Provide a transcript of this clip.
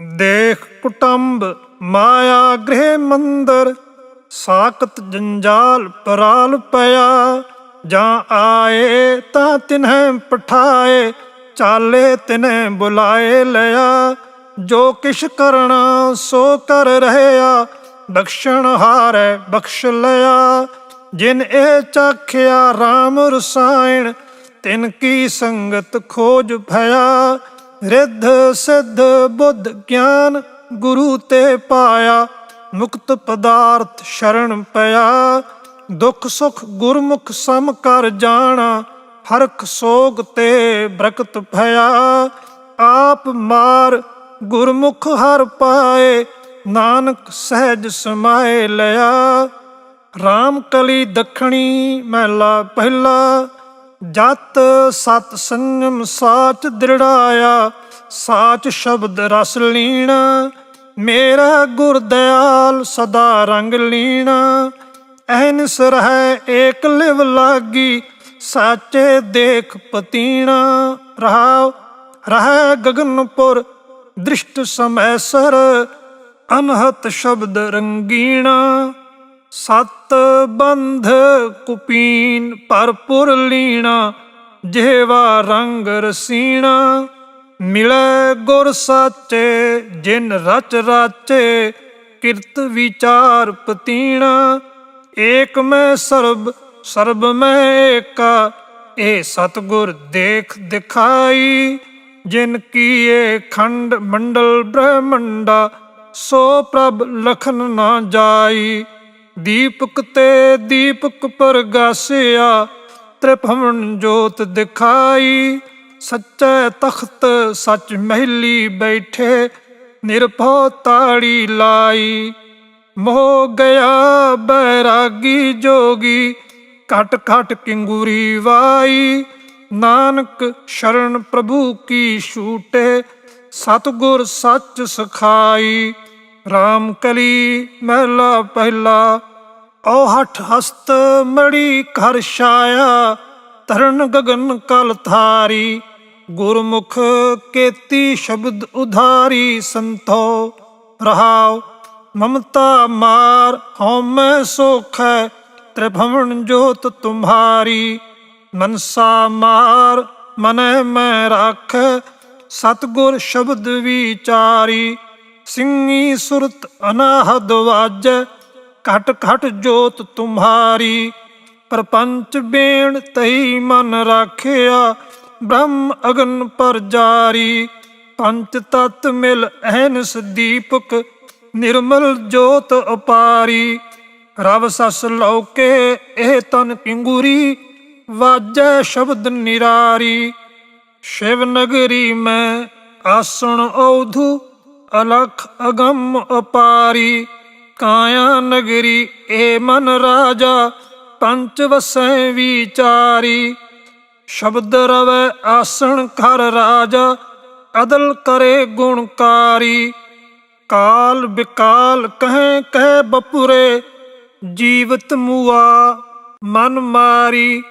ਦੇਖ ਕੁਟੰਬ, ਮਾਇਆ ਗ੍ਰਹਿ ਮੰਦਰ ਸਾਕਤ ਜੰਜਾਲ ਪਰਾਲ ਪਿਆ। ਜਾਂ ਆਏ ਤਾਂ ਤਿਨਹਿ ਪਠਾਏ, ਚਾਲੇ ਤਿਨਹਿ ਬੁਲਾਏ ਲਿਆ। ਜੋ ਕਿਛ ਕਰਣਾ ਸੋ ਕਰ ਰਹਿਆ, ਬਖਸ਼ਣ ਹਾਰੈ ਬਖਸ਼ ਲਿਆ। ਜਿਨ ਇਹ ਚਾਖਿਆ RAM ਰਸਾਇਣ, ਤਿਨ ਕੀ ਸੰਗਤ ਖੋਜ ਭਇਆ। ਰਿੱਧ ਸਿੱਧ ਬੁੱਧ ਗਿਆਨ ਗੁਰੂ ਤੇ ਪਾਇਆ, ਮੁਕਤ ਪਦਾਰਥ ਸ਼ਰਨ ਪਿਆ। ਦੁੱਖ ਸੁਖ ਗੁਰਮੁਖ ਸਮ ਕਰ ਜਾਣਾ ਹਰਖ ਸੋਗ ਤੇ ਬਰਕਤ ਭਇਆ। ਆਪ ਮਾਰ ਗੁਰਮੁਖ ਹਰ ਪਾਏ, ਨਾਨਕ ਸਹਿਜ ਸਮਾਏ ਲਿਆ। ਰਾਮ ਕਲੀ ਦਖਣੀ ਮਹਿਲਾ ਪਹਿਲਾ ਜਤ ਸਤ ਸੰਜਮ ਸਾਚ ਦ੍ਰਿੜਾਇਆ, ਸਾਚ ਸ਼ਬਦ ਰਸ ਲੀਣਾ। ਮੇਰਾ ਗੁਰ ਦਿਆਲ ਸਦਾ ਰੰਗ ਲੀਣਾ। ਐਨਸ ਰਹਿ ਏਕ ਲਿਵ ਲਾਗੀ, ਸਾਚੇ ਦੇਖ ਪਤੀਣਾ। ਰਹਾਉ, ਰਹਿ ਗਗਨਪੁਰ, ਦ੍ਰਿਸ਼ਟ ਸਮੈ ਸਰ ਅਨਹਤ ਸ਼ਬਦ ਰੰਗੀਣਾ। ਸਤ ਬੰਧ ਕੁਪੀਨ ਭਰਪੁਰ ਲੀਣਾ, ਜਿਹਵਾ ਰੰਗ ਰਸੀਣਾ। ਮਿਲੈ ਗੁਰ ਸਾਚੇ, ਜਿਨ ਰਚ ਰਾਚੇ, ਕਿਰਤ ਵਿਚਾਰ ਪਤੀਣਾ। ਏਕ ਮੈਂ ਸਰਬ ਸਰਬ ਮੈਂ ਏਕਾ, ਇਹ ਸਤਗੁਰ ਦੇਖ ਦਿਖਾਈ। ਜਿਨ ਕੀਏ ਖੰਡ ਮੰਡਲ ਬ੍ਰਹਮੰਡਾ, ਸੋ ਪ੍ਰਭ ਲਖਨ ਨਾ ਜਾਈ। ਦੀਪਕ ਤੇ ਦੀਪਕ ਪ੍ਰਗਾਸਿਆ, ਤ੍ਰਿਭਵਨ ਜੋਤ ਦਿਖਾਈ, ਸੱਚੇ ਤਖਤ ਸੱਚ ਮਹਿਲੀ ਬੈਠੇ, ਨਿਰਭਉ ਤਾੜੀ ਲਾਈ। ਮੋਹ ਗਿਆ ਬੈਰਾਗੀ ਜੋਗੀ, ਘਟ ਘਟ ਕਿੰਗੂਰੀ ਵਾਈ। ਨਾਨਕ ਸ਼ਰਨ ਪ੍ਰਭੂ ਕੀ ਛੂਟੇ, ਸਤਗੁਰ ਸੱਚ ਸਖਾਈ। RAM ਕਲੀ ਮਹਿਲਾ ਪਹਿਲਾ ਓ ਹਠ ਹਸਤ ਮੜੀ ਘਰ ਛਾਇਆ, ਤਰਨ ਗਗਨ ਕਲ ਥਾਰੀ ਗੁਰਮੁਖ ਕੇਤੀ ਸ਼ਬਦ ਉਧਾਰੀ ਸੰਤੋ, ਰਹਾਉ ਮਮਤਾ ਮਾਰ ਹਉਮੈ ਸੋਖੈ, ਤ੍ਰਿਭਵਨ ਜੋਤ ਤੁਮਹਾਰੀ ਮਨਸਾ ਮਾਰ ਮਨੈ ਮੈਂ ਰੱਖ, ਸਤਗੁਰ ਸ਼ਬਦ ਵਿਚਾਰੀ ਸਿੰਘੀ ਸੁਰਤ ਅਨਾਹਦ ਵਾਜੈ ਘਟ ਘਟ ਜੋਤ ਤੁਮਹਾਰੀ ਪਰਪੰਚ ਬੇਣ ਤਈ ਮਨ ਰਾਖਿਆ, ਬ੍ਰਹਮ ਅਗਨ ਪਰ ਜਾਰੀ। ਪੰਚ ਤਤ ਮਿਲ ਅਹਨਸ ਦੀਪਕ, ਨਿਰਮਲ ਜੋਤ ਅਪਾਰੀ ਰਵ ਸਸ ਲੋਕੇ ਇਹ ਤਨ ਕਿੰਗੂਰੀ ਵਾਜੈ ਸ਼ਬਦ ਨਿਰਾਰੀ। ਸ਼ਿਵ ਨਗਰੀ ਮੈਂ ਆਸਣ ਔਧੂ ਅਲਖ ਅਗੰਮ ਅਪਾਰੀ ਕਾਇਆ ਨਗਰੀ, ਏ ਮਨ ਰਾਜਾ ਪੰਚ ਵਸੈ ਵਿਚਾਰੀ। ਸ਼ਬਦ ਰਵੈ ਆਸਣ ਕਰ ਰਾਜਾ, ਅਦਲ ਕਰੇ ਗੁਣਕਾਰੀ ਕਾਲ ਵਿਕਾਲ ਕਹੈ ਕਹਿ ਬਪੁਰੇ, ਜੀਵਤ ਮੁਆ ਮਨ ਮਾਰੀ।